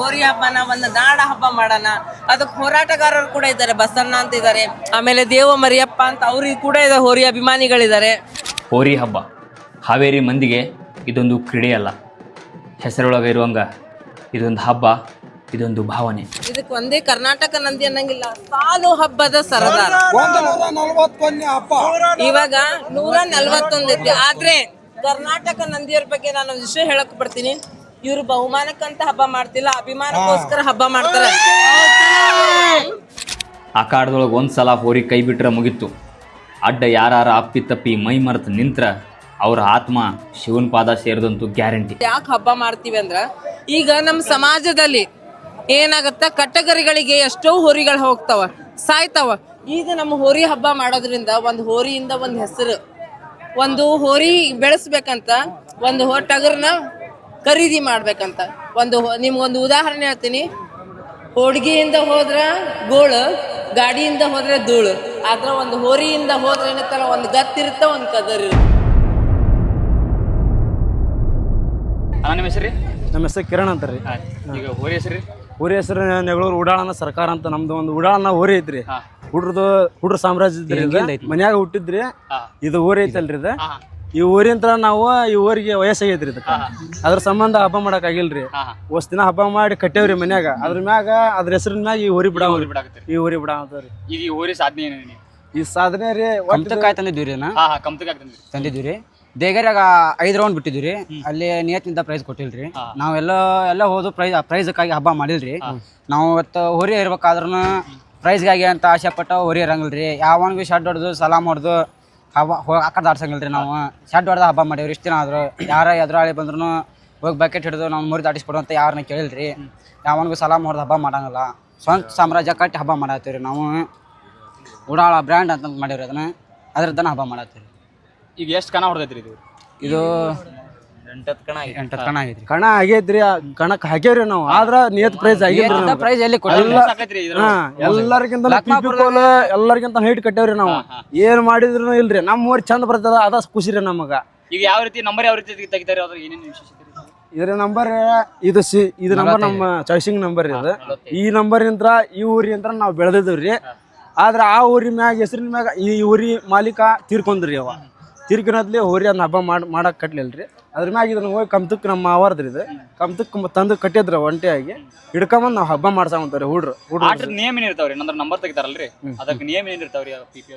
ಹೋರಿ ಹಬ್ಬನ ಒಂದು ನಾಡ ಹಬ್ಬ ಮಾಡೋಣ. ಅದಕ್ಕೆ ಹೋರಾಟಗಾರರು ಕೂಡ ಇದ್ದಾರೆ ಬಸಣ್ಣ ಅಂತ ಇದ್ದಾರೆ. ಆಮೇಲೆ ದೇವ ಮರಿಯಪ್ಪ ಅಂತ ಅವ್ರಿಗೆ ಕೂಡ ಇದೆ ಹೋರಿ ಅಭಿಮಾನಿಗಳಿದ್ದಾರೆ. ಹೋರಿ ಹಬ್ಬ. ಹಾವೇರಿ ಮಂದಿಗೆ ಇದೊಂದು ಕ್ರೀಡೆ ಅಲ್ಲ ಹೆಸರೊಳಗೆ ಇರುವಂಗ ಇದೊಂದು ಹಬ್ಬ ಇದೊಂದು ಭಾವನೆ. ಇದಕ್ಕೆ ಒಂದೇ ಕರ್ನಾಟಕ ನಂದಿ ಅನ್ನಂಗಿಲ್ಲ ಸಾಲು ಹಬ್ಬದ ಸರದಾರ. ಇವಾಗ ನೂರ ನಲ್ವತ್ತೊಂದು ಐತಿ ಆದ್ರೆ ಕರ್ನಾಟಕ ನಂದಿಯವ್ರ ಬಗ್ಗೆ ನಾನು ಒಂದು ವಿಷಯ ಹೇಳಕ್ ಬರ್ತೀನಿ. ಇವ್ರು ಬಹುಮಾನಕ್ಕಂತ ಹಬ್ಬ ಮಾಡ್ತಿಲ್ಲ ಅಭಿಮಾನಕ್ಕೋಸ್ಕರ ಹಬ್ಬ ಮಾಡ್ತಾರೆ. ಆ ಒಂದು ಸಲ ಹೋರಿ ಕೈ ಬಿಟ್ರೆ ಮುಗಿತ್ತು ಅಡ್ಡ ಯಾರ ಅಪ್ಪಿ ತಪ್ಪಿ ಮೈ ಮರೆತು ನಿಂತ್ರ ಅವ್ರ ಆತ್ಮ ಶಿವನ ಪಾದ ಸೇರಿದಂತೂ ಗ್ಯಾರಂಟಿ. ಯಾಕೆ ಹಬ್ಬ ಮಾಡ್ತೀವಿ ಅಂದ್ರ ಈಗ ನಮ್ಮ ಸಮಾಜದಲ್ಲಿ ಏನಾಗತ್ತ ಕಟ್ಟಗರಿಗಳಿಗೆ ಎಷ್ಟೋ ಹೋರಿಗಳು ಹೋಗ್ತಾವ ಸಾಯ್ತಾವ. ಈಗ ನಮ್ಮ ಹೋರಿ ಹಬ್ಬ ಮಾಡೋದ್ರಿಂದ ಒಂದು ಹೋರಿಯಿಂದ ಒಂದು ಹೆಸರು ಒಂದು ಹೋರಿ ಬೆಳೆಸ್ಬೇಕಂತ ಒಂದು ಹೋ ಟಗರ್ನ ಖರೀದಿ ಮಾಡ್ಬೇಕಂತ. ಒಂದು ನಿಮ್ಗೊಂದು ಉದಾಹರಣೆ ಹೇಳ್ತೀನಿ. ಹೋಡ್ಗಿಯಿಂದ ಹೋದ್ರ ಗೋಳು ಗಾಡಿಯಿಂದ ಹೋದ್ರೆ ಧೂಳು. ಆದ್ರ ಒಂದು ಹೋರಿಯಿಂದ ಹೋದ್ರೆ ಏನತ್ತಲ್ಲ ಒಂದು ಗತ್ತಿರುತ್ತ ಒಂದು ಕದರ್ ಇರುತ್ತೆ. ಅಣ್ಣ ನಿಮ್ಮ ಹೆಸರು ನಮ್ಮ ಹೆಸರು ಕಿರಣ್ ಅಂತ ರೀ. ಈಗ ಹೋರಿ ಹೆಸರು ಊರಿ ಹೆಸರು ನೆಗಳೂರು ಉಡಾಳನ ಸರ್ಕಾರ ಅಂತ ನಮ್ದು ಒಂದು ಉಡಾಳನ ಊರಿ ಐತ್ರಿ. ಹುಡ್ರದು ಹುಡ್ರ ಸಾಮ್ರಾಜ್ಯ ಇದ್ರಿ ಇದು. ಮನ್ಯಾಗ ಹುಟ್ಟಿದ್ರಿ. ಇದು ಊರಿ ಐತಲ್ರಿ ಇದು. ಈ ಊರಿಂತ ನಾವು ಈ ಊರಿಗೆ ವಯಸ್ಸಾಗೈತ್ರಿ ಇದಕ್ಕೆ. ಅದ್ರ ಸಂಬಂಧ ಹಬ್ಬ ಮಾಡಕ್ ಆಗಿಲ್ರಿ. ಒಸ್ ದಿನ ಹಬ್ಬ ಮಾಡಿ ಕಟ್ಟೇವ್ರಿ ಮನ್ಯಾಗ. ಅದ್ರ ಮ್ಯಾಗ ಅದ್ರ ಹೆಸರಿನ ಮ್ಯಾಗ ಈ ಊರಿ ಬಿಡ ಈ ಊರಿ ಬಿಡ ಈಗ ಈ ಊರಿ ಸಾಧನೆ ಏನೇನು ಈ ಸಾಧನೆ ರೀ ತಂದಿದ್ವಿ ತಂದಿದ್ವಿ ರೀ ದೇಗರ್ಯಾಗ ಐದು ರೌಂಡ್ ಬಿಟ್ಟಿದ್ವಿ ರೀ ಅಲ್ಲಿ ನಿಯತ್ನಿಂದ ಪ್ರೈಸ್ ಕೊಟ್ಟಿಲ್ರಿ. ನಾವೆಲ್ಲ ಎಲ್ಲ ಹೋದು ಪ್ರೈಸ್ ಪ್ರೈಸ್ಗಾಗಿ ಹಬ್ಬ ಮಾಡಿಲ್ರಿ. ನಾವು ಇವತ್ತು ಹೊರಿ ಇರ್ಬೇಕಾದ್ರೂ ಪ್ರೈಸ್ಗಾಗಿ ಅಂತ ಆಸೆ ಪಟ್ಟ ಹೊರಿ ಇರಂಗಿಲ್ರಿ ಶಾಟ್ ಶಡ್ ಹೊಡೆದು ಸಲಾಮ್ ಹೊಡೆದು ಹಬ್ಬ ಆಕಡೆ ರೀ ನಾವು. ಶಡ್ ಹೊಡೆದ ಹಬ್ಬ ಮಾಡೀವ್ರಿ. ಇಷ್ಟು ದಿನ ಆದ್ರು ಯಾರ ಎದುರಾಳಿ ಬಂದ್ರು ಹೋಗಿ ಬಕೆಟ್ ಹಿಡಿದು ನಾವು ಮುರಿ ದಾಟಿಸ್ಕೊಡು ಅಂತ ಯಾರನ್ನ ಕೇಳಿಲ್ರಿ. ಯಾವನಿಗೂ ಸಲಾಮ್ ಹೊಡೆದ ಹಬ್ಬ ಮಾಡಂಗಿಲ್ಲ. ಸ್ವಂತ ಸಾಮ್ರಾಜ್ಯ ಕಟ್ಟಿ ಹಬ್ಬ ಮಾಡತ್ತೀವಿ ನಾವು. ಉಡಾಳ ಬ್ರ್ಯಾಂಡ್ ಅಂತ ಮಾಡೀವ್ರಿ ಅದನ್ನ. ಅದ್ರದ್ದನ್ನ ಹಬ್ಬ ಮಾಡತ್ತೀವಿ ಈಗ ಎಷ್ಟು ಕಣ ಹೊಡೆದೈತ್ರಿ ಇದು? ಇದು ಎಂಟತ್ತು ಕಣ ಎಂಟತ್ತು ಕಣ ಆಗೈತ್ರಿ ಕಣ ಆಗೈತ್ರಿ ಆ ಕಣಕ್ ಹಾಕ್ಯಾವ್ರಿ ನಾವು. ಆದ್ರ ನಿಯತ್ ಪ್ರೈಸ್ ಆಗಿಲ್ರಿ ಪ್ರೈಸ್ ಎಲ್ಲಿ ಕೊಟ್ಟಿಲ್ಲ ಸಾಕೈತ್ರಿ ಇದ್ರ ಹಾ ಎಲ್ಲರಿಗಿಂತ ಎಲ್ಲರಿಗಿಂತ ಹೈಟ್ ಕಟ್ಟೇವ್ರಿ ನಾವು. ಏನ್ ಮಾಡಿದ್ರು ಇಲ್ರಿ. ನಮ್ಮ ಊರ್ ಚಂದ ಬರ್ತದ ಅದ ಖುಷಿ ರೀ ನಮಗ. ಈಗ ಯಾವ ರೀತಿ ನಂಬರ್ ಯಾವ ರೀತಿ ತೆಗಿತಾರೆ ಅದ್ರ ಏನೇನು ವಿಶೇಷತೆ ರೀ? ಇದ್ರ ನಂಬರ್ ಇದು ಸಿ ಇದು ನಂಬರ್ ನಮ್ಮ ಚಾಯ್ಸಿಂಗ್ ನಂಬರ್ ಇದು. ಈ ನಂಬರ್ ಇಂತ್ರ ಈ ಊರಿ ಊರಿಂತ್ರ ನಾವು ಬೆಳೆದಿದ್ದೀವ್ರಿ. ಆದ್ರ ಆ ಊರಿನ ಮ್ಯಾಗ ಹೆಸರಿನ ಮ್ಯಾಗ ಈ ಊರಿ ಮಾಲೀಕ ತೀರ್ಕೊಂಡ್ರಿ ಅವ. ತೀರ್ಕೊನದ್ಲಿ ಹೋರಿ ಅದನ್ನ ಹಬ್ಬ ಮಾಡ್ ಮಾಡಕ್ ಕಟ್ಲಿಲ್ರಿ. ಅದ್ರ ಮ್ಯಾಗ ಇದನ್ನ ಹೋಗಿ ಕಮ್ತಕ್ ನಮ್ಮ ಮಾವಾರ್ದ್ರಿ ಇದು. ಕಮ್ತಕ್ ತಂದು ಕಟ್ಟಿದ್ರ ಒಂಟಿಯಾಗಿ. ಹಿಡ್ಕೊಂಬಂದ್ ನಾವು ಹಬ್ಬ ಮಾಡ್ಸಾವಂತಾರ ಹುಡ್ರು. ಹುಡ್ರು ನೇಮ್ ಏನ್ ಇರ್ತಾವ್ರಿ ನಂಬರ್ ತೆಗಿತಾರಲ್ರಿ? ಅದಕ್ಕೆ ನೇಮ್ ಏನ್ ಇರ್ತಾವ್ರಿ ಪಿ ಪಿ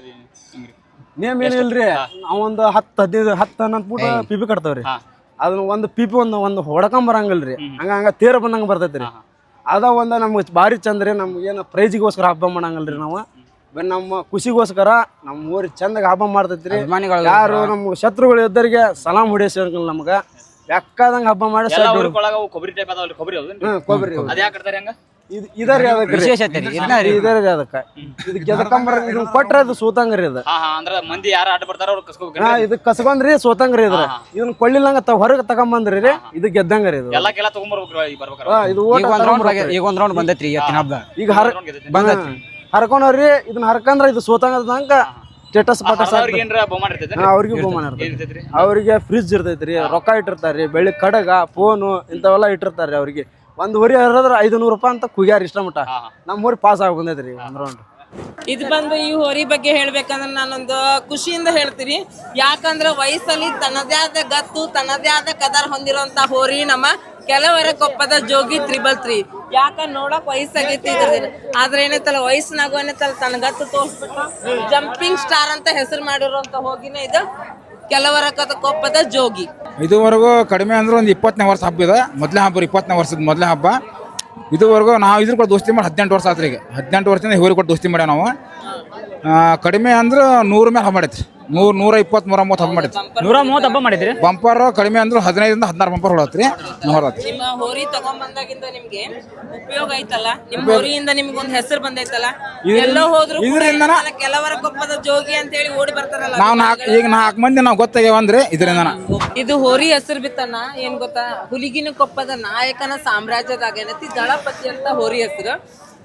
ನೇಮ್ ಏನಿಲ್ರಿ? ನಾವೊಂದು ಹತ್ತು ಹದಿನೈದು ಹತ್ತು ಹನ್ನೊಂದು ಪೂಟ ಪಿಪಿ ಕಟ್ತಾವ್ರಿ. ಹಾ. ಅದನ್ನ ಒಂದು ಪಿಪಿ ಒಂದು ಒಂದು ಹೊಡ್ಕೊಂಡ್ ಬರಂಗಿಲ್ರಿ. ಹಂಗ ಹಂಗ ತೇರ ಬಂದಂಗ ಬರ್ತೈತ್ರಿ. ಅದ ಒಂದ ನಮ್ಗೆ ಭಾರಿ ಚಂದ್ರಿ. ನಮ್ಗೆ ಏನು ಪ್ರೈಜಿಗೋಸ್ಕರ ಹಬ್ಬ ಮಾಡಂಗಲ್ರಿ ನಾವು. ನಮ್ಮ ಖುಷಿಗೋಸ್ಕರ ನಮ್ಮ ಊರಿ ಚಂದಗೆ ಹಬ್ಬ ಮಾಡ್ತೈತ್ರಿ. ಅಭಿಮಾನಿಗಳು. ಯಾರು ನಮ್ಮ ಶತ್ರುಗಳು ಇದ್ದರಿಗೆ ಸಲಾಮ್ ಹೊಡಿಯೋಸಂಗಿಲ್ಲ ನಮ್ಗ. ಬೆಕ್ಕದಂಗ ಹಬ್ಬ ಮಾಡಿ ಎಲ್ಲ ಸೈಡ್ ಅವು ಕೊಬ್ಬರಿ ಟೈಪ್ ಅದಾವಲ್ರಿ ಕೊಬ್ಬರಿ ಹೌದೇನ್ರಿ ಹ್ಮ್ ಕೊಬ್ಬರಿ ಅದ ಯಾಕೆ ಕಟ್ತಾರೆ ಹಂಗ? ಇದು ಇದರಿ ಅದಕ್ಕೆ ವಿಶೇಷತೆ ರೀ ಇದನ್ನ ರೀ. ಇದರಿ ಅದಕ್ಕೆ. ಇದು ಗೆದಕಂಬರ ಇದನ್ನ ಕೊಟ್ರೆ ಅದು ಸೂತಂಗ್ರಿ ಇದು. ಹಾ ಹಾ ಅಂದ್ರ ಮಂದಿ ಯಾರು ಆಟ ಬರ್ತಾರ ಅವ್ರು ಕಸ್ಕೋಬೇಕು ಹಾ ಇದು ಕಸ್ಕೊಂಡ್ರಿ ಸೋತಂಗ್ರಿ ಇದ್ರ ಇದನ್ನ ಕೊಳ್ಳಿಲ್ಲಂಗ ಹೊರಗೆ ತಗೊಂಬಂದ್ರಿ ರೀ ಇದು ಗೆದ್ದಂಗ್ರಿ ಇದು. ಎಲ್ಲಾ ಕೆಲ ಈಗ ಬರ್ಬೇಕಾರ ಹಾ, ಇದು ಓಟ ಈಗ ಒಂದ್ ರೌಂಡ್ ಈಗ ಒಂದ್ ರೌಂಡ್ ಬಂದೈತ್ರಿ ಇವತ್ತಿನ ಹಬ್ಬ. ಈಗ ಹರ ಹರ್ಕೊಂಡ್ರಿ ಇದನ್ನ ಹರ್ಕಂದ್ರ ಇದು ಸೋತಂಗ ಸ್ಟೇಟಸ್ ಪಟಸ್ ಅವ್ರಿಗೆ ಏನ್ರ ಬಹುಮಾನ ಇರ್ತೈತೆ ಅವ್ರಿಗೂ ಇರ್ತೈತಿ. ಏನ್ ಅವ್ರಿಗೆ ಫ್ರಿಜ್ ಇರ್ತೈತ್ರಿ ರೊಕ್ಕ ಇಟ್ಟಿರ್ತಾರ್ರಿ ಬೆಳ್ಳಿ ಕಡಗ ಫೋನು ಇಂಥವೆಲ್ಲ ಇಟ್ಟಿರ್ತಾರ್ರಿ ಅವ್ರಿಗೆ. ಒಂದ್ ಹೊರಿ ಹರಿದ್ರ ಐದು ನೂರು ರೂಪಾಯಿ ಅಂತ ಕುಗ್ಯಾರ ಇಷ್ಟ ಮಟ್ಟ. ನಮ್ಮ ಊರಿ ಪಾಸ್ ಆಗಿ ಬಂದೈತ್ರಿ ಒಂದ್ ರೌಂಡ್ ಇದು ಬಂದು ಈ ಹೋರಿ ಬಗ್ಗೆ ಹೇಳ್ಬೇಕಂದ್ರೆ ನಾನೊಂದು ಖುಷಿಯಿಂದ ಹೇಳ್ತೀನಿ. ಯಾಕಂದ್ರೆ ವಯಸ್ಸಲ್ಲಿ ತನ್ನದೇ ಆದ ಗತ್ತು ತನ್ನದೇ ಆದ ಕದರ್ ಹೊಂದಿರುವಂತ ಹೋರಿ ನಮ್ಮ ಕೆಲವರ ಕೊಪ್ಪದ ಜೋಗಿ ತ್ರಿಬಲ್ ತ್ರೀ. ಯಾಕ ನೋಡಕ್ ವಯಸ್ಸಾಗೈತಿ ಆದ್ರೆ ಏನೈತಲ್ಲ, ವಯಸ್ಸಿನಾಗ ಏನೈತಲ್ಲ ತನ್ನ ಗತ್ತು ತೋರಿಸ್ಬಿಟ್ಟು ಜಂಪಿಂಗ್ ಸ್ಟಾರ್ ಅಂತ ಹೆಸರು ಮಾಡಿರುವಂತ ಹೋಗಿನೇ ಇದು ಕೆಲವರ ಕೊಪ್ಪದ ಜೋಗಿ. ಇದುವರೆಗೂ ಕಡಿಮೆ ಅಂದ್ರೆ ಒಂದು ಇಪ್ಪತ್ತನೇ ವರ್ಷ ಹಬ್ಬ ಇದೆ. ಮೊದಲೇ ಹಬ್ಬ, ಇಪ್ಪತ್ತನೇ ವರ್ಷದ ಮೊದಲೇ ಹಬ್ಬ. ಇದುವರೆಗೂ ನಾವು ಇದ್ರ ಕೂಡ ದೋಸ್ತಿ ಮಾಡಿ ಹದಿನೆಂಟು ವರ್ಷ ಆತ್ರಿ ಈಗ. ಹದಿನೆಂಟು ವರ್ಷದಿಂದ ಹೋರಿ ಕೂಡ ದೋಸ್ತಿ ಮಾಡ್ಯಾವ ನಾವು. ಕಡಿಮೆ ಅಂದ್ರೆ ನೂರ ಮೇಲೆ ಹಬ್ಬ ಮಾಡೈತ್ರಿ. ನೂರ ನೂರ ಇಪ್ಪತ್ತ್ ನೂರ ಮೂವತ್ತು ಹಬ್ಬ ಮಾಡೈತಿ ನೂರ ಮೂವತ್ತು ಹಬ್ಬ ಮಾಡಿದ್ರಿ? ಬಂಪರ್ ಕಡಿಮೆ ಅಂದ್ರೆ ಹದಿನೈದರಿಂದ ಹದಿನಾರು ಬಂಪರ್ ಹೊಡತ್ರಿ ಹೊರತ್ರಿ ನಿಮ್ಮ ಹೋರಿ ತಗೊಂಬಂದಾಗಿಂದ ನಿಮಗೆ ಉಪಯೋಗ ಐತಲ್ಲ? ನಿಮ್ ಹೋರಿಯಿಂದ ನಿಮ್ಗೆ ಒಂದು ಹೆಸರು ಬಂದೈತಲ್ಲ? ಎಲ್ಲೋ ಹೋದ್ರು ಇದರಿಂದ ಕೆಲವರ ಕೊಪ್ಪದ ಜೋಗಿ ಅಂತ ಹೇಳಿ ಓಡಿ ಬರ್ತಾರಲ್ಲ ನಾವು ನಾಲ್ಕು ಈಗ ನಾಲ್ಕು ಮಂದಿ ನಾವು ಗೊತ್ತಾಗ್ಯಾವಂದ್ರೆ ಇದರಿಂದ ಇದು ಹೋರಿ ಹೆಸರು ಬಿತ್ತಣ್ಣ ಏನ್ ಗೊತ್ತಾ? ಹುಲಿಗಿನ ಕೊಪ್ಪದ ನಾಯಕನ ಸಾಮ್ರಾಜ್ಯದಾಗ ಏನೈತಿ ದಳಪತಿ ಅಂತ ಹೋರಿ ಹೆಸರು.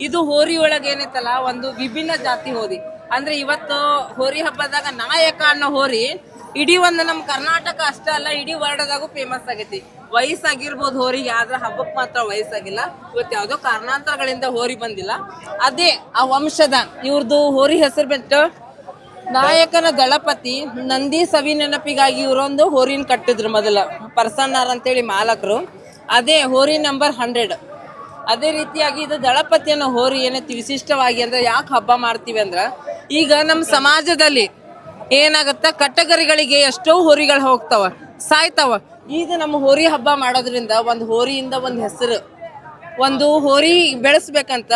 ಇದು ಹೋರಿ ಒಳಗ ಏನೈತಲ್ಲ ಒಂದು ವಿಭಿನ್ನ ಜಾತಿ ಹೋರಿ ಅಂದ್ರೆ ಇವತ್ತು ಹೋರಿ ಹಬ್ಬದಾಗ ನಾಯಕ ಅನ್ನೋ ಹೋರಿ ಇಡೀ ಒಂದು ನಮ್ಮ ಕರ್ನಾಟಕ ಅಷ್ಟೇ ಅಲ್ಲ, ಇಡೀ ವರ್ಲ್ಡ್ದಾಗೂ ಫೇಮಸ್ ಆಗೈತಿ. ವಯಸ್ಸಾಗಿರ್ಬೋದು ಹೋರಿಗೆ, ಆದ್ರೆ ಹಬ್ಬಕ್ಕೆ ಮಾತ್ರ ವಯಸ್ಸಾಗಿಲ್ಲ. ಇವತ್ತು ಯಾವುದೋ ಕಾರಣಾಂತರಗಳಿಂದ ಹೋರಿ ಬಂದಿಲ್ಲ. ಅದೇ ಆ ವಂಶದ ಇವ್ರದ್ದು ಹೋರಿ ಹೆಸರು ಬಿಟ್ಟು ನಾಯಕನ ದಳಪತಿ ನಂದಿ ಸವಿ ನೆನಪಿಗಾಗಿ ಇವರೊಂದು ಹೋರಿನ ಕಟ್ಟಿದ್ರು ಮೊದಲ. ಪರ್ಸನ್ನಾರ್ ಅಂತೇಳಿ ಮಾಲಕರು. ಅದೇ ಹೋರಿ ನಂಬರ್ ಹಂಡ್ರೆಡ್ ಅದೇ ರೀತಿಯಾಗಿ ಇದು ದಳಪತಿಯನ್ನು ಹೋರಿ ಏನೈತಿ ವಿಶಿಷ್ಟವಾಗಿ ಅಂದ್ರೆ ಯಾಕೆ ಹಬ್ಬ ಮಾಡ್ತೀವಿ ಅಂದ್ರೆ, ಈಗ ನಮ್ಮ ಸಮಾಜದಲ್ಲಿ ಏನಾಗತ್ತ, ಕಟ್ಟಗರಿಗಳಿಗೆ ಎಷ್ಟೋ ಹೋರಿಗಳು ಹೋಗ್ತಾವ, ಸಾಯ್ತಾವ. ಈಗ ನಮ್ಮ ಹೋರಿ ಹಬ್ಬ ಮಾಡೋದ್ರಿಂದ ಒಂದು ಹೋರಿಯಿಂದ ಒಂದು ಹೆಸರು, ಒಂದು ಹೋರಿ ಬೆಳೆಸ್ಬೇಕಂತ,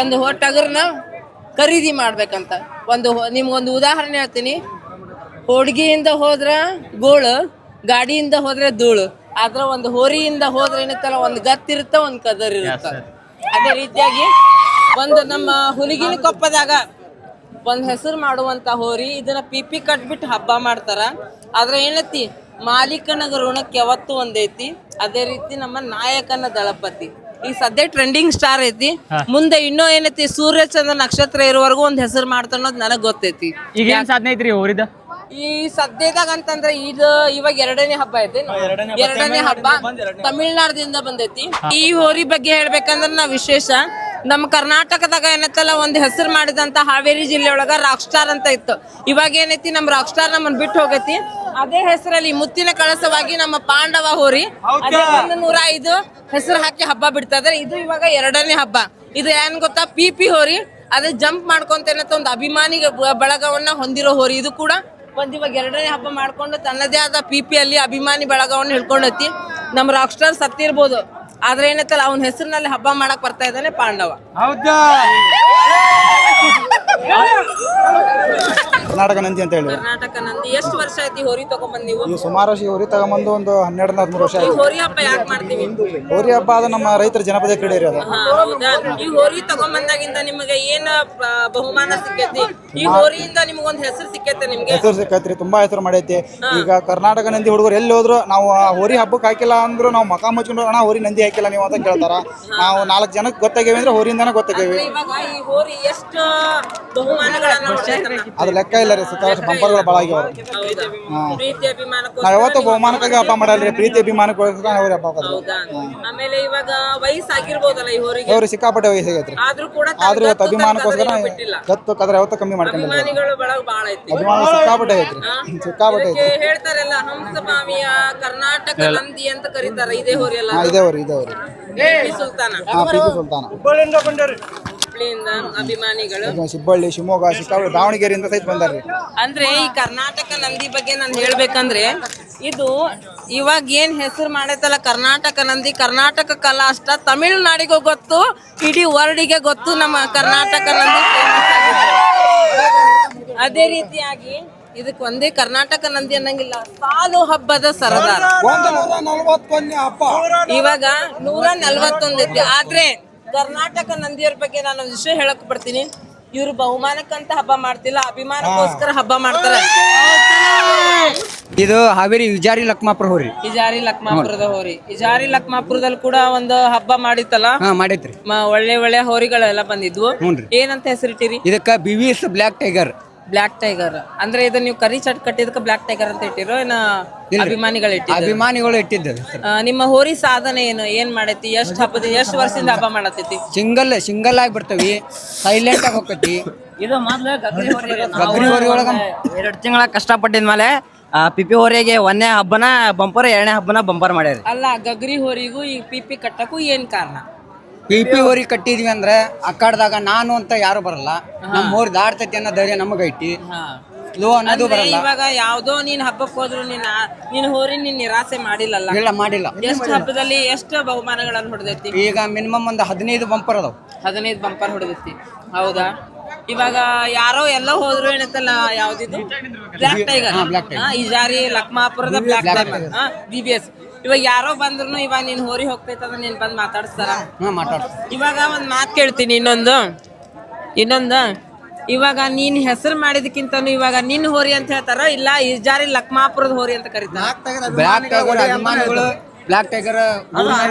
ಒಂದು ಹೋ ಟಗರ್ನ ಖರೀದಿ ಮಾಡ್ಬೇಕಂತ. ಒಂದು ನಿಮ್ಗೊಂದು ಉದಾಹರಣೆ ಹೇಳ್ತೀನಿ. ಹೋಡ್ಗಿಯಿಂದ ಹೋದ್ರ ಗೋಳು, ಗಾಡಿಯಿಂದ ಹೋದ್ರೆ ಧೂಳು. ಆದ್ರ ಒಂದು ಹೋರಿಯಿಂದ ಹೋದ್ರೆ ಏನತ್ತಲ್ಲ ಒಂದು ಗತ್ತಿರುತ್ತ ಒಂದು ಕದರ್ ಇರುತ್ತ ಅದೇ ರೀತಿಯಾಗಿ ಒಂದು ನಮ್ಮ ಹುಲಿಗಿನ ಕೊಪ್ಪದಾಗ ಒಂದು ಹೆಸರು ಮಾಡುವಂತ ಹೋರಿ ಇದನ್ನ ಪಿಪಿ ಕಟ್ಬಿಟ್ಟು ಹಬ್ಬ ಮಾಡ್ತಾರ. ಆದ್ರೆ ಏನೈತಿ ಮಾಲೀಕನ ಋಣಕ್ಕೆ ಯಾವತ್ತು ಒಂದೈತಿ. ಅದೇ ರೀತಿ ನಮ್ಮ ನಾಯಕನ ದಳಪತಿ. ಈ ಸದ್ಯ ಟ್ರೆಂಡಿಂಗ್ ಸ್ಟಾರ್ ಐತಿ. ಮುಂದೆ ಇನ್ನೂ ಏನೈತಿ ಸೂರ್ಯ ಚಂದ್ರ ನಕ್ಷತ್ರ ಇರುವವರೆಗೂ ಒಂದ್ ಹೆಸರು ಮಾಡ್ತಾರ ಅನ್ನೋದು ನನಗ್ ಗೊತ್ತೈತಿ. ಈಗ ಸಾಧನೆ ಐತ್ರಿ ಹೋರಿದ? ಈ ಸದ್ಯದಾಗ ಅಂತಂದ್ರೆ ಇದು ಇವಾಗ ಎರಡನೇ ಹಬ್ಬ ಐತಿ. ಎರಡನೇ ಹಬ್ಬ. ತಮಿಳ್ನಾಡದಿಂದ ಬಂದೈತಿ. ಈ ಹೋರಿ ಬಗ್ಗೆ ಹೇಳ್ಬೇಕಂದ್ರ ನಾವ್ ವಿಶೇಷ. ನಮ್ಮ ಕರ್ನಾಟಕದಾಗ ಏನತ್ತಲ್ಲ ಒಂದ್ ಹೆಸರು ಮಾಡಿದಂತ ಹಾವೇರಿ ಜಿಲ್ಲೆ ಒಳಗ ರಾಕ್ ಸ್ಟಾರ್ ಅಂತ ಇತ್ತು. ಇವಾಗ ಏನೈತಿ ನಮ್ ರಾಕ್ ಸ್ಟಾರ್ ನಮ್ಮನ್ ಬಿಟ್ಟು ಹೋಗೈತಿ. ಅದೇ ಹೆಸರಲ್ಲಿ ಮುತ್ತಿನ ಕಳಸವಾಗಿ ನಮ್ಮ ಪಾಂಡವ ಹೋರಿ. ಅದೇ ಒಂದು ನೂರ ಐದು ಹೆಸರು ಹಾಕಿ ಹಬ್ಬ ಬಿಡ್ತಾ ಇದಾರೆ. ಇದು ಇವಾಗ ಎರಡನೇ ಹಬ್ಬ. ಇದು ಏನ್ ಗೊತ್ತಾ? ಪಿ ಪಿ ಹೋರಿ. ಅದೇ ಜಂಪ್ ಮಾಡ್ಕೊಂತ ಏನತ್ತ ಒಂದು ಅಭಿಮಾನಿ ಬಳಗವನ್ನ ಹೊಂದಿರೋ ಹೋರಿ ಇದು ಕೂಡ. ಒಂದ್ ಇವಾಗ ಎರಡನೇ ಹಬ್ಬ ಮಾಡ್ಕೊಂಡು ತನ್ನದೇ ಆದ ಪಿ ಪಿ ಅಲ್ಲಿ ಅಭಿಮಾನಿ ಬೆಳಗಾವನ್ನ ಹಿಡ್ಕೊಂಡೈತಿ. ನಮ್ಮ ರಾಕ್ ಸ್ಟಾರ್ ಸತ್ತಿರ್ಬೋದು ಆದ್ರೆ ಏನೈತಲ್ಲ, ಅವನ ಹೆಸರಿನಲ್ಲಿ ಹಬ್ಬ ಮಾಡಕ್ ಬರ್ತಾ ಇದ್ದಾನೆ ಪಾಂಡವ. ಕರ್ನಾಟಕ ನಂದಿ ಅಂತ ಹೇಳಿ ಕರ್ನಾಟಕ ನಂದಿ. ಎಷ್ಟು ವರ್ಷ ಆಯ್ತು ಈ ಹೋರಿ ತಗೊಂಬಂದ್ ನೀವು? ಈ ಸುಮಾರು ವರ್ಷ ಈ ಹೋರಿ ತಗೊಂಬಂದು ಒಂದು ಹನ್ನೆರಡು ಹದಿಮೂರು ವರ್ಷ ಈ ಆಯ್ತು ಹೋರಿ ಹಬ್ಬ ಯಾಕೆ ಮಾಡ್ತೀವಿ? ಹೋರಿ ಹಬ್ಬ ಅದು ನಮ್ಮ ರೈತರ ಜನಪದ ಕ್ರೀಡೆ ರೀ ಅದು. ಹಾ, ಹೌದಾ? ಈ ಹೋರಿ ತಗೊಂಬಂದಾಗಿಂದ ನಿಮಗೆ ಏನ್ ಆ, ಬಹುಮಾನ ಸಿಕ್ಕೈತಿ? ಈ ಹೋರಿಯಿಂದ ನಿಮ್ಗೊಂದ್ ಹೆಸರು ಸಿಕ್ಕೈತೆ ನಿಮ್ಗೆ? ಹೆಸರು ಸಿಕ್ಕೈತ್ರಿ ತುಂಬಾ ಹೆಸರು ಮಾಡೈತಿ. ಈಗ ಕರ್ನಾಟಕ ನಂದಿ ಹುಡುಗರು ಎಲ್ಲಿ ಹೋದ್ರು ನಾವು ಆ ಹೋರಿ ಹಬ್ಬಕ್ಕೆ ಹಾಕಿಲ್ಲ ಅಂದ್ರು ನಾವು ಮಕ ಮುಚ್ಕೊಂಡು ಅಣ್ಣ ಹೋರಿ ನಂದಿ ಹಾಕಿಲ್ಲ ನೀವು ಅಂತ ಕೇಳ್ತಾರ. ನಾವು ನಾಲ್ಕು ಜನಕ್ಕೆ ಗೊತ್ತಾಗೇವಿ ಅಂದ್ರೆ ಹೋರಿಯಿಂದನೇ ಗೊತ್ತಾಗೇವಿ ಇವಾಗ ಈ ಹೋರಿ ಎಷ್ಟು? ಅದು ಲೆಕ್ಕ ಇಲ್ಲ ರೀ ಸುತ್ತ ಬಂಪರ್ಗಳು ಭಾಳ ಪ್ರೀತಿ ಅಭಿಮಾನಕ್ಕೋಸ್ಕರ ನಾವ್ ಯಾವತ್ತೂ ಬಹುಮಾನಕ್ಕಾಗಿ ಹಬ್ಬ ಮಾಡಲ್ರಿ ಪ್ರೀತಿ ಅಭಿಮಾನಕ್ಕೋಸ್ಕರ ಅವ್ರಿ ಹಬ್ಬ ಹಾಕೋದು ಹೌದಾ? ಆಮೇಲೆ ಇವಾಗ ವಯಸ್ಸಾಗಿರ್ಬೋದಲ್ಲ ಹೋರಿ ಸಿಕ್ಕಾಪಟ್ಟೆ ವಯಸ್ಸಾಗೈತ್ರಿ ಆದ್ರೂ ಕೂಡ ಆದ್ರೆ ಇವತ್ತು ತನ್ನ ಅಭಿಮಾನಕ್ಕೋಸ್ಕರ ಗತ್ತು ಬಿಟ್ಟಿಲ್ಲ. ಗತ್ತು ಕದ್ರ ಯಾವತ್ತೂ ಕಮ್ಮಿ ಮಾಡ್ಕೊಂಡಿಲ್ಲ. ಅಭಿಮಾನಿಗಳು ಬಳಗ ಬಾಳ ಐತಿ. ಅಭಿಮಾನ ಸಿಕ್ಕಾಪಟ್ಟೆ ಐತ್ರಿ. ಸಿಕ್ಕಾಪಟ್ಟೆ ಹೇಳ್ತಾರಲ್ಲ ಹಂಸಭಾವಿಯ ಕರ್ನಾಟಕ ನಂದಿ ಅಂತ ಕರೀತಾರ. ಇದೇ ಹೋರಿ ಹಾ ಇದೇ ಹೋರಿ ಇದೇ ಹೋರಿ ಟಿಪ್ಪು ಸುಲ್ತಾನ. ಹಾ ಪ್ರೀತಿ ಸುಲ್ತಾನ. ಹುಬ್ಳಿಯಿಂದ ಅಭಿಮಾನಿಗಳು. ಸಿಬ್ಬಳ್ಳಿ ಶಿವಮೊಗ್ಗ ಸಿಕ್ಕಾಪಟ್ಟೆ ದಾವಣಗೆರೆಯಿಂದ ಸಹಿತ ಬಂದಾರ್ರಿ ಅಂದ್ರೆ ಈ ಕರ್ನಾಟಕ ನಂದಿ ಬಗ್ಗೆ ನಾನು ಹೇಳ್ಬೇಕಂದ್ರೆ ಇದು ಇವಾಗ ಏನ್ ಹೆಸರು ಮಾಡೈತಲ್ಲ ಕರ್ನಾಟಕ ನಂದಿ ಕರ್ನಾಟಕ ಕಲಾ ಅಷ್ಟ ತಮಿಳುನಾಡಿಗೂ ಗೊತ್ತು ಇಡೀ ವರ್ಡಿಗೆ ಗೊತ್ತು ನಮ್ಮ ಕರ್ನಾಟಕ ನಂದಿ ಅದೇ ರೀತಿಯಾಗಿ ಇದಕ್ಕೆ ಒಂದೇ ಕರ್ನಾಟಕ ನಂದಿ ಅನ್ನಂಗಿಲ್ಲ ಸಾಲು ಹಬ್ಬದ ಸರದಾರ. ಇವಾಗ ನೂರ ನಲ್ವತ್ತೊಂದು ಐತಿ ಆದ್ರೆ ಕರ್ನಾಟಕ ನಂದಿಯರ ಬಗ್ಗೆ ನಾನು ಒಂದು ವಿಷಯ ಹೇಳಕ್ ಬರ್ತೀನಿ. ಇವ್ರು ಬಹುಮಾನಕ್ಕಂತ ಹಬ್ಬ ಮಾಡ್ತಿಲ್ಲ ಅಭಿಮಾನಕ್ಕೋಸ್ಕರ ಹಬ್ಬ ಮಾಡ್ತಾರೆ. ಇದು ಹಾವೇರಿ ವಿಜಾರಿ ಲಕ್ಮಾಪುರ ಹೋರಿ. ಇಜಾರಿ ಲಕ್ಮಾಪುರದ ಹೋರಿ. ಇಜಾರಿ ಲಕ್ಮಾಪುರದಲ್ಲಿ ಕೂಡ ಒಂದು ಹಬ್ಬ ಮಾಡಿತ್ತಲ್ಲ? ಹಾ ಮಾಡೈತ್ರಿ. ಮ- ಒಳ್ಳೆ ಒಳ್ಳೆ ಹೋರಿಗಳೆಲ್ಲ ಬಂದಿದ್ವು. ಹ್ಞೂನ್ರಿ. ಏನಂತ ಹೆಸರಿಟ್ಟಿರಿ? ಇದಕ್ಕ B black S black tiger. Black tiger ಅಂದ್ರೆ ಇದು ನೀವು ಕರಿ ಚಟ್ ಕಟ್ಟಿದಕ್ಕೆ ಬ್ಲಾಕ್ ಟೈಗರ್ ಅಂತ ಇಟ್ಟಿರೋ ಏನ ಅಭಿಮಾನಿಗಳು ಇಟ್ಟಿದ್ರು ಅಭಿಮಾನಿಗಳು ಇಟ್ಟಿದ್ದಾರೆ ನಿಮ್ಮ ಹೋರಿ ಸಾಧನೆ ಏನು? ಏನ್ ಮಾಡೈತಿ? ಎಷ್ಟು ಹಬ್ಬದ ಎಷ್ಟು ವರ್ಷದಿಂದ ಹಬ್ಬ ಮಾಡತೈತಿ ಸಿಂಗಲ್ ಸಿಂಗಲ್ ಆಗಿ ಬರ್ತವಿ. ಸೈಲೆಂಟ್ ಆಗಿ ಹೋಗತಿ ಇದು ಮೊದ್ಲು ಗಗ್ರಿ ಹೋರಿ ಗಗ್ರಿ ಹೋರಿ ಒಳಗ ಎರಡು ತಿಂಗಳ ಕಷ್ಟಪಟ್ಟಿದ್ಮೇಲೆ ಆ ಪಿಪಿ ಹೋರಿಗೆ ಒಂದನೇ ಹಬ್ಬನ ಬಂಪರ್ ಎರಡನೇ ಹಬ್ಬನ ಬಂಪರ್ ಮಾಡ್ಯಾರ ಅಲ್ಲ ಗಗ್ರಿ ಹೋರಿಗೂ ಈ ಪಿಪಿ ಕಟ್ಟಕ್ಕೂ ಏನ್ ಕಾರಣ? ಪಿ ಪಿ ಓರಿ ಕಟ್ಟಿದ್ವಿ ಅಂದ್ರೆ ಅಕ್ಕಾಡ್ದಾಗ ನಾನು ಅಂತ ಯಾರು ಬರಲ್ಲ. ನಮ್ಮ ಊರ್ ದಾಡ್ತೈತಿ ಅನ್ನೋ ಧೈರ್ಯ ನಮಗ ಐತಿ. ಹಾ. ಲೋ ಅನ್ನೋದು ಅಂದ್ರೆ ಬರಲ್ಲ. ಇವಾಗ ಯಾವ್ದೋ ನೀನ್ ಹಬ್ಬಕ್ ಹೋದ್ರು ನೀನ್ ಆ- ನೀನ್ ಹೋರಿ ನೀನ್ ನಿರಾಸೆ ಮಾಡಿಲ್ಲಲ್ಲ? ಇಲ್ಲ ಮಾಡಿಲ್ಲ. ಎಷ್ಟ್ ಹಬ್ಬದಲ್ಲಿ ಎಷ್ಟು ಬಹುಮಾನಗಳನ್ನ ಹೊಡೆದೈತಿ? ಈಗ ಮಿನಿಮಮ್ ಒಂದು ಹದಿನೈದು ಬಂಪರ್ ಅದಾವ. ಹದಿನೈದು ಬಂಪರ್ ಹೊಡೆದೈತಿ. ಹೌದಾ? ಇವಾಗ ಯಾರೋ ಎಲ್ಲ ಹೋದ್ರು ಏನತ್ತಲ್ಲ ಯಾವ್ದಿದು? Black tiger Ijari ಲಕ್ಮಾಪುರದ black tiger B B S ಇವಾಗ ಯಾರೋ ಬಂದ್ರು ಇವಾಗ ನೀನ್ ಹೋರಿ ಹೋಗ್ತೈತಂದ್ರೆ ನೀನ್ ಬಂದ್ ಮಾತಾಡಿಸ್ತಾರ. ಹಾ ಮಾತಾಡ್ತಾರೆ ಇವಾಗ ಒಂದ್ ಮಾತ್ ಕೇಳ್ತೀನಿ ಇನ್ನೊಂದು. ಇನ್ನೊಂದು? ಇವಾಗ ನೀನ್ ಹೆಸರು ಮಾಡಿದಕ್ಕಿಂತ ಇವಾಗ ನಿನ್ ಹೋರಿ ಅಂತ ಹೇಳ್ತಾರ? ಇಲ್ಲ ಇಜಾರಿ ಲಕ್ಮಾಪುರದ ಹೋರಿ ಅಂತ ಕರೀತಾರ. ಟೈಗರ್ ಅಭಿಮಾನಿಗಳು ಬ್ಲ್ಯಾಕ್ ಟೈಗರ್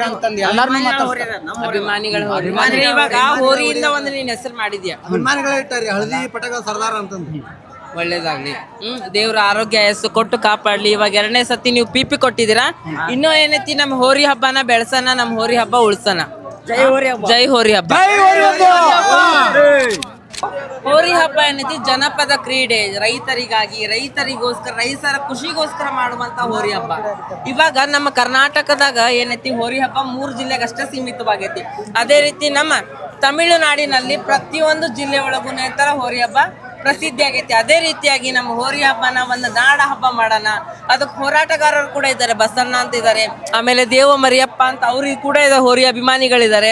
ಅಂತಂದು ಎಲ್ಲಾರನ್ನೂ ಮಾತಾಡ್ತಾರೆ ಅಭಿಮಾನಿಗಳ ಹೋರಿ. ಅಂದ್ರೆ ಇವಾಗ ಹೋರಿಯಿಂದ ಒಂದು ನೀನ್ ಹೆಸರು ಮಾಡಿದ್ಯಾ? ಅಭಿಮಾನಿಗಳೇ ಇಟ್ಟಾರಿ ಹಳದಿ ಪಟಗಳ ಸರ್ದಾರ ಅಂತಂದು. ಒಳ್ಳೇದಾಗ್ಲಿ. ಹ್ಮ್ ದೇವ್ರ ಆರೋಗ್ಯ ಯಶಸ್ಸು ಕೊಟ್ಟು ಕಾಪಾಡ್ಲಿ. ಇವಾಗ ಎರಡನೇ ಸತಿ ನೀವು ಪಿಪಿ ಪಿ ಕೊಟ್ಟಿದ್ದೀರಾ? ಇನ್ನೂ ಏನೈತಿ? ನಮ್ಮ ಹೋರಿ ಹಬ್ಬನ ಬೆಳ್ಸನ ನಮ್ಮ ಹೋರಿ ಹಬ್ಬ ಉಳ್ಸನ ಜೈ ಹೋರಿ ಹಬ್ಬ. ಜೈ ಹೋರಿ ಹಬ್ಬ. ಹೋರಿ ಹಬ್ಬ! ಏನೈತಿ? ಜನಪದ ಕ್ರೀಡೆ. ರೈತರಿಗಾಗಿ ರೈತರಿಗೋಸ್ಕರ ರೈತರ ಖುಷಿಗೋಸ್ಕರ ಮಾಡುವಂತ ಹೋರಿ ಹಬ್ಬ. ಇವಾಗ ನಮ್ಮ ಕರ್ನಾಟಕದಾಗ ಏನೈತಿ? ಹೋರಿ ಹಬ್ಬ ಮೂರು ಜಿಲ್ಲೆಗೆ ಅಷ್ಟೇ ಸೀಮಿತವಾಗೈತಿ. ಅದೇ ರೀತಿ ನಮ್ಮ ತಮಿಳುನಾಡಿನಲ್ಲಿ ಪ್ರತಿಯೊಂದು ಜಿಲ್ಲೆ ಒಳಗೂ ನೇತರ ಹೋರಿ ಹಬ್ಬ? ಪ್ರಸಿದ್ಧಿ ಆಗೈತಿ. ಅದೇ ರೀತಿಯಾಗಿ ನಮ್ಮ ಹೋರಿ ಹಬ್ಬನ ಒಂದು ನಾಡ ಹಬ್ಬ ಮಾಡೋಣ. ಅದಕ್ಕೆ ಹೋರಾಟಗಾರರು ಕೂಡ ಇದ್ದಾರೆ. ಬಸಣ್ಣ ಅಂತ ಇದ್ದಾರೆ. ಆಮೇಲೆ ದೇವ ಮರಿಯಪ್ಪ ಅಂತ ಅವ್ರಿಗೆ ಕೂಡ ಇದೆ ಹೋರಿ ಅಭಿಮಾನಿಗಳಿದ್ದಾರೆ.